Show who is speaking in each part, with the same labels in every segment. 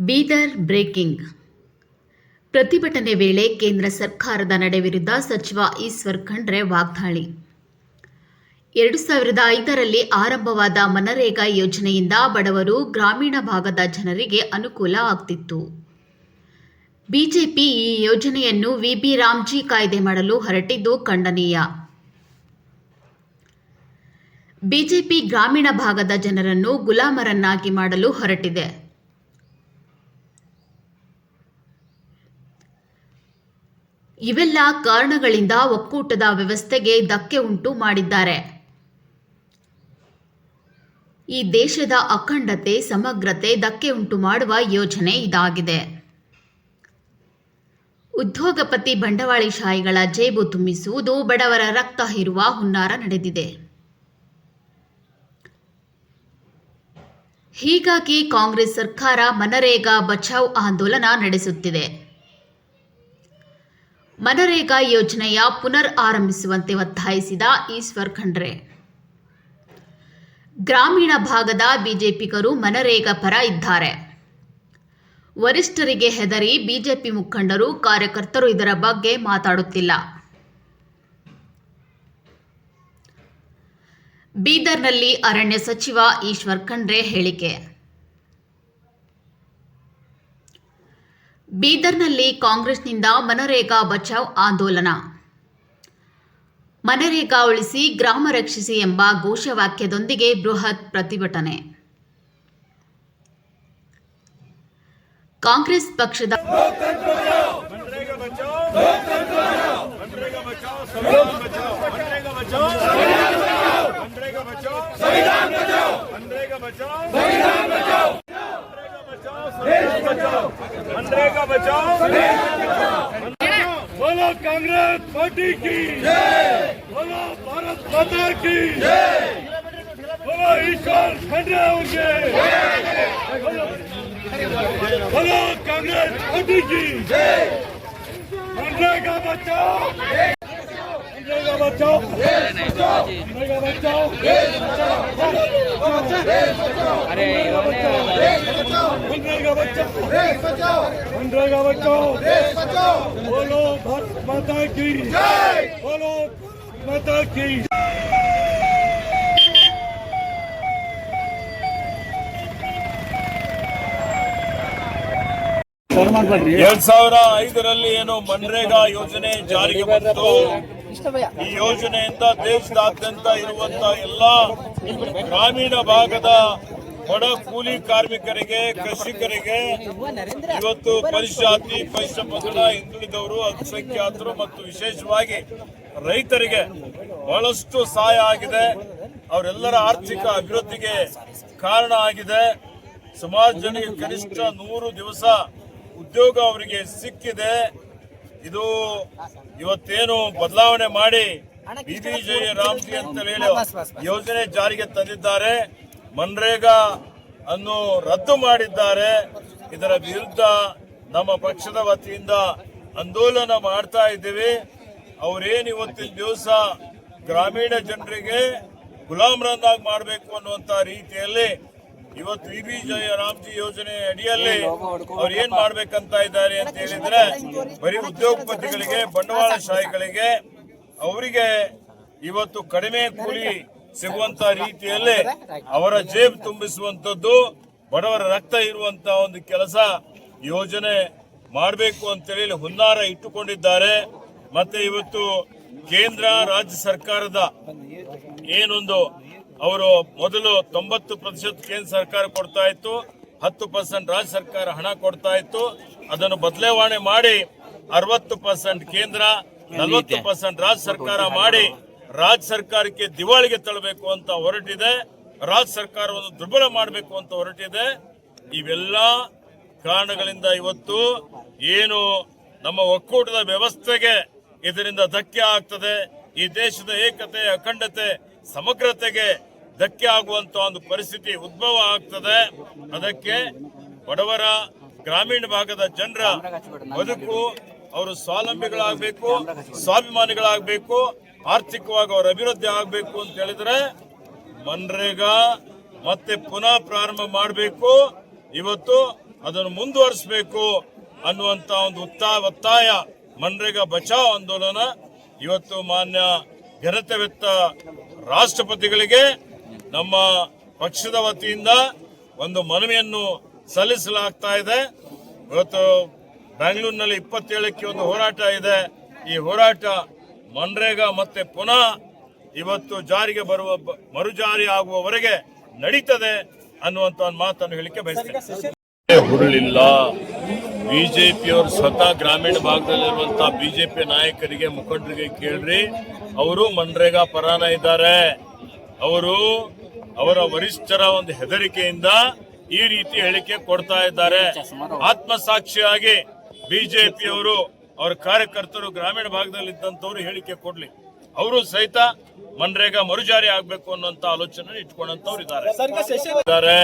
Speaker 1: Bidar breaking. ಪ್ರತಿಭಟನೆ ವೇಳೆ ಕೇಂದ್ರ ಸರ್ಕಾರದ ನಡೆ ವಿರುದ್ಧ ಸಚಿವ ಈಶ್ವರ್ ಖಂಡ್ರೆ ವಾಗ್ದಾಳಿ. ಎರಡು ಸಾವಿರದ ಐದರಲ್ಲಿ ಆರಂಭವಾದ ಮನರೇಗಾ ಯೋಜನೆಯಿಂದ ಬಡವರು ಗ್ರಾಮೀಣ ಭಾಗದ ಜನರಿಗೆ ಅನುಕೂಲ ಆಗ್ತಿತ್ತು. ಬಿಜೆಪಿ ಈ ಯೋಜನೆಯನ್ನು ವಿಬಿ ರಾಮ್ಜಿ ಕಾಯ್ದೆ ಮಾಡಲು ಹೊರಟಿದ್ದು ಖಂಡನೀಯ. ಬಿಜೆಪಿ ಗ್ರಾಮೀಣ ಭಾಗದ ಜನರನ್ನು ಗುಲಾಮರನ್ನಾಗಿ ಮಾಡಲು ಹೊರಟಿದೆ. ಇವೆಲ್ಲ ಕಾರಣಗಳಿಂದ ಒಕ್ಕೂಟದ ವ್ಯವಸ್ಥೆಗೆ ಧಕ್ಕೆ ಉಂಟು ಮಾಡಿದ್ದಾರೆ. ಈ ದೇಶದ ಅಖಂಡತೆ, ಸಮಗ್ರತೆ ಧಕ್ಕೆ ಉಂಟು ಮಾಡುವ ಯೋಜನೆ ಇದಾಗಿದೆ. ಉದ್ಯೋಗಪತಿ ಬಂಡವಾಳಶಾಹಿಗಳ ಜೇಬು ತುಂಬಿಸುವುದು ಬಡವರ ರಕ್ತ ಹೀರುವ ಹುನ್ನಾರ ನಡೆದಿದೆ. ಹೀಗಾಗಿ ಕಾಂಗ್ರೆಸ್ ಸರ್ಕಾರ ಮನರೇಗಾ ಬಚಾವ್ ಆಂದೋಲನ ನಡೆಸುತ್ತಿದೆ. ಮನರೇಗಾ ಯೋಜನೆಯ ಪುನರ್ ಆರಂಭಿಸುವಂತೆ ಒತ್ತಾಯಿಸಿದ ಈಶ್ವರ್ ಖಂಡ್ರೆ. ಗ್ರಾಮೀಣ ಭಾಗದ ಬಿಜೆಪಿಗರು ಮನರೇಗಾ ಪರ ಇದ್ದಾರೆ. ವರಿಷ್ಠರಿಗೆ ಹೆದರಿ ಬಿಜೆಪಿ ಮುಖಂಡರು ಕಾರ್ಯಕರ್ತರು ಇದರ ಬಗ್ಗೆ ಮಾತಾಡುತ್ತಿಲ್ಲ. ಬೀದರ್ನಲ್ಲಿ ಅರಣ್ಯ ಸಚಿವ ಈಶ್ವರ್ ಖಂಡ್ರೆ ಹೇಳಿಕೆ. ಬೀದರ್ನಲ್ಲಿ ಕಾಂಗ್ರೆಸ್ನಿಂದ ಮನರೇಗಾ ಬಚಾವ್ ಆಂದೋಲನ ಮನರೇಗಾ ಉಳಿಸಿ ಗ್ರಾಮ ರಕ್ಷಿಸಿ ಎಂಬ ಘೋಷವಾಕ್ಯದೊಂದಿಗೆ ಬೃಹತ್ ಪ್ರತಿಭಟನೆ ಕಾಂಗ್ರೆಸ್ ಪಕ್ಷದ
Speaker 2: बचाओ मनरेगा बचाओ बोलो कांग्रेस पार्टी की। बोलो भारत माता की। बोलो ईश्वर खंडे होंगे। बोलो कांग्रेस पार्टी की। मनरेगा बचाओ। मनरेगा बचाओ मनरेगा बचाओ मनरेगा बचाओ मनरेगा बचाओ बोलो भारत माता की बोलो भारत माता की ಎರಡ್ ಸಾವಿರ ಐದರಲ್ಲಿ ಏನು ಮನ್ರೇಗಾ ಯೋಜನೆ ಜಾರಿಗೆ ಬಂತು ಈ ಯೋಜನೆಯಿಂದ ದೇಶದಾದ್ಯಂತ ಇರುವಂತಹ ಎಲ್ಲ ಗ್ರಾಮೀಣ ಭಾಗದ ಬಡ ಕೂಲಿ ಕಾರ್ಮಿಕರಿಗೆ, ಕೃಷಿಕರಿಗೆ ಇವತ್ತು ಪರಿಶಾತಿ ಪರಿಶ್ರಮ ಹಿಂದುಳಿದವರು, ಅಲ್ಪಸಂಖ್ಯಾತರು ಮತ್ತು ವಿಶೇಷವಾಗಿ ರೈತರಿಗೆ ಬಹಳಷ್ಟು ಸಹಾಯ ಆಗಿದೆ. ಅವರೆಲ್ಲರ ಆರ್ಥಿಕ ಅಭಿವೃದ್ಧಿಗೆ ಕಾರಣ ಆಗಿದೆ. ಸುಮಾರು ಜನರಿಗೆ ಕನಿಷ್ಠ ನೂರು ದಿವಸ ಉದ್ಯೋಗ ಅವರಿಗೆ ಸಿಕ್ಕಿದೆ. ಇದು ಇವತ್ತೇನು ಬದಲಾವಣೆ ಮಾಡಿ ಬಿಬಿ ಜಯ ರಾಮ್ಜಿ ಅಂತ ಹೇಳಿ ಯೋಜನೆ ಜಾರಿಗೆ ತಂದಿದ್ದಾರೆ ಮನ್ರೇಗಾ ಅನ್ನು ರದ್ದು ಮಾಡಿದ್ದಾರೆ. ಇದರ ವಿರುದ್ಧ ನಮ್ಮ ಪಕ್ಷದ ವತಿಯಿಂದ ಆಂದೋಲನ ಮಾಡ್ತಾ ಇದ್ದೀವಿ. ಅವರೇನು ಇವತ್ತಿನ ದಿವಸ ಗ್ರಾಮೀಣ ಜನರಿಗೆ ಗುಲಾಮರನ್ನಾಗಿ ಮಾಡಬೇಕು ಅನ್ನುವಂತ ರೀತಿಯಲ್ಲಿ ಇವತ್ತು ವಿ ಬಿ ಜಯ ರಾಮ್ಜಿ ಯೋಜನೆ ಅಡಿಯಲ್ಲಿ ಅವ್ರು ಏನ್ ಮಾಡ್ಬೇಕಂತ ಇದ್ದಾರೆ ಅಂತ ಹೇಳಿದ್ರೆ ಬರೀ ಉದ್ಯೋಗಪತಿಗಳಿಗೆ ಬಂಡವಾಳಶಾಹಿಗಳಿಗೆ ಅವರಿಗೆ ಇವತ್ತು ಕಡಿಮೆ ಕೂಲಿ ಸಿಗುವಂತ ರೀತಿಯಲ್ಲಿ ಅವರ ಜೇಬ್ ತುಂಬಿಸುವಂತದ್ದು ಬಡವರ ರಕ್ತ ಇರುವಂತ ಒಂದು ಕೆಲಸ ಯೋಜನೆ ಮಾಡಬೇಕು ಅಂತ ಹೇಳಿ ಹುನ್ನಾರ ಇಟ್ಟುಕೊಂಡಿದ್ದಾರೆ. ಮತ್ತೆ ಇವತ್ತು ಕೇಂದ್ರ ರಾಜ್ಯ ಸರ್ಕಾರದ ಏನೊಂದು ಅವರು ಮೊದಲು ತೊಂಬತ್ತು ಪ್ರತಿಶತ ಕೇಂದ್ರ ಸರ್ಕಾರ ಕೊಡ್ತಾ ಇತ್ತು, ಹತ್ತು ಪರ್ಸೆಂಟ್ ರಾಜ್ಯ ಸರ್ಕಾರ ಹಣ ಕೊಡ್ತಾ ಇತ್ತು. ಅದನ್ನು ಬದಲಾವಣೆ ಮಾಡಿ ಅರವತ್ತು ಪರ್ಸೆಂಟ್ ಕೇಂದ್ರ, ನಲವತ್ತು ಪರ್ಸೆಂಟ್ ರಾಜ್ಯ ಸರ್ಕಾರ ಮಾಡಿ ರಾಜ್ಯ ಸರ್ಕಾರಕ್ಕೆ ದಿವಾಳಿಗೆ ತಳ್ಳಬೇಕು ಅಂತ ಹೊರಟಿದೆ. ರಾಜ್ಯ ಸರ್ಕಾರವನ್ನು ದುರ್ಬಲ ಮಾಡಬೇಕು ಅಂತ ಹೊರಟಿದೆ. ಇವೆಲ್ಲ ಕಾರಣಗಳಿಂದ ಇವತ್ತು ಏನು ನಮ್ಮ ಒಕ್ಕೂಟದ ವ್ಯವಸ್ಥೆಗೆ ಇದರಿಂದ ಧಕ್ಕೆ ಆಗ್ತದೆ. ಈ ದೇಶದ ಏಕತೆ ಅಖಂಡತೆ ಸಮಗ್ರತೆಗೆ ಧಕ್ಕೆ ಆಗುವಂತ ಒಂದು ಪರಿಸ್ಥಿತಿ ಉದ್ಭವ ಆಗ್ತದೆ. ಅದಕ್ಕೆ ಬಡವರ ಗ್ರಾಮೀಣ ಭಾಗದ ಜನರ ಬದುಕು, ಅವರು ಸ್ವಾವಲಂಬಿಗಳಾಗಬೇಕು, ಸ್ವಾಭಿಮಾನಿಗಳಾಗಬೇಕು, ಆರ್ಥಿಕವಾಗಿ ಅವರ ಅಭಿವೃದ್ಧಿ ಆಗಬೇಕು ಅಂತ ಹೇಳಿದ್ರೆ ಮನ್ರೇಗಾ ಮತ್ತೆ ಪುನಃ ಪ್ರಾರಂಭ ಮಾಡಬೇಕು. ಇವತ್ತು ಅದನ್ನು ಮುಂದುವರಿಸಬೇಕು ಅನ್ನುವಂತ ಒಂದು ಉತ್ತಾ ಒತ್ತಾಯ ಮನ್ರೇಗಾ ಬಚಾವ್ ಆಂದೋಲನ ಇವತ್ತು ಮಾನ್ಯ ಘನತೆವೆತ್ತ ರಾಷ್ಟ್ರಪತಿಗಳಿಗೆ ನಮ್ಮ ಪಕ್ಷದ ವತಿಯಿಂದ ಒಂದು ಮನವಿಯನ್ನು ಸಲ್ಲಿಸಲಾಗ್ತಾ ಇದೆ. ಇವತ್ತು ಬೆಂಗಳೂರಿನಲ್ಲಿ ಇಪ್ಪತ್ತೇಳಕ್ಕೆ ಒಂದು ಹೋರಾಟ ಇದೆ. ಈ ಹೋರಾಟ ಮನ್ರೇಗಾ ಮತ್ತೆ ಪುನಃ ಇವತ್ತು ಜಾರಿಗೆ ಬರುವ ಮರುಜಾರಿ ಆಗುವವರೆಗೆ ನಡೀತದೆ ಅನ್ನುವಂತ ಒಂದು ಮಾತನ್ನು ಹೇಳಿಕೆ ಬಯಸ್ತೇನೆ. ಹುರುಳಿಲ್ಲ. ಬಿಜೆಪಿಯವರು ಸ್ವತಃ ಗ್ರಾಮೀಣ ಭಾಗದಲ್ಲಿರುವಂತಹ ಬಿಜೆಪಿ ನಾಯಕರಿಗೆ ಮುಖಂಡರಿಗೆ ಕೇಳ್ರಿ. ಅವರು ಮನ್ರೇಗಾ ಪರಾನ ಇದ್ದಾರೆ. ಅವರು ಅವರ ವರಿಷ್ಠರ ಒಂದು ಹೆದರಿಕೆಯಿಂದ ಈ ರೀತಿ ಹೇಳಿಕೆ ಕೊಡ್ತಾ ಇದ್ದಾರೆ. ಆತ್ಮಸಾಕ್ಷಿಯಾಗಿ ಬಿಜೆಪಿಯವರು ಅವರ ಕಾರ್ಯಕರ್ತರು ಗ್ರಾಮೀಣ ಭಾಗದಲ್ಲಿ ಇದ್ದಂತವ್ರು ಹೇಳಿಕೆ ಕೊಡ್ಲಿ. ಅವರು ಸಹಿತ ಮನ್ರೇಗಾ ಮರುಜಾರಿ ಆಗ್ಬೇಕು ಅನ್ನುವಂತ ಆಲೋಚನೆ ಇಟ್ಕೊಂಡಂತವ್ರು ಇದ್ದಾರೆ.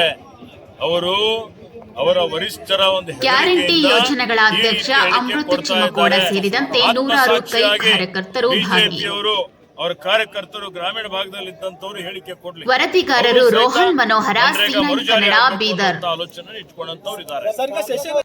Speaker 2: ಅವರು ಅವರ ವರಿಷ್ಠರ ಒಂದು
Speaker 1: ಗ್ಯಾರಂಟಿ ಯೋಜನೆಗಳ ಅಧ್ಯಕ್ಷ ಅಮೃತ
Speaker 2: ಕೊಡ್ತಾ
Speaker 1: ಸೇರಿದಂತೆ ನೂರಾರು ಕೈ ಕಾರ್ಯಕರ್ತರು
Speaker 2: ಭಾಗಿಯವರು ಅವರ ಕಾರ್ಯಕರ್ತರು ಗ್ರಾಮೀಣ ಭಾಗದಲ್ಲಿ ಇದ್ದಂತವರು ಹೇಳಿಕೆ ಕೊಡ್ಲಿ.
Speaker 1: ವರದಿಗಾರರು ರೋಹನ್ ಮನೋಹರ
Speaker 2: ಸಿಂಗ್
Speaker 1: ಕನ್ನಡ ಬೀದರ್.
Speaker 2: ಆಲೋಚನೆ ಇಟ್ಕೊಂಡಂತವ್ರು ಇದ್ದಾರೆ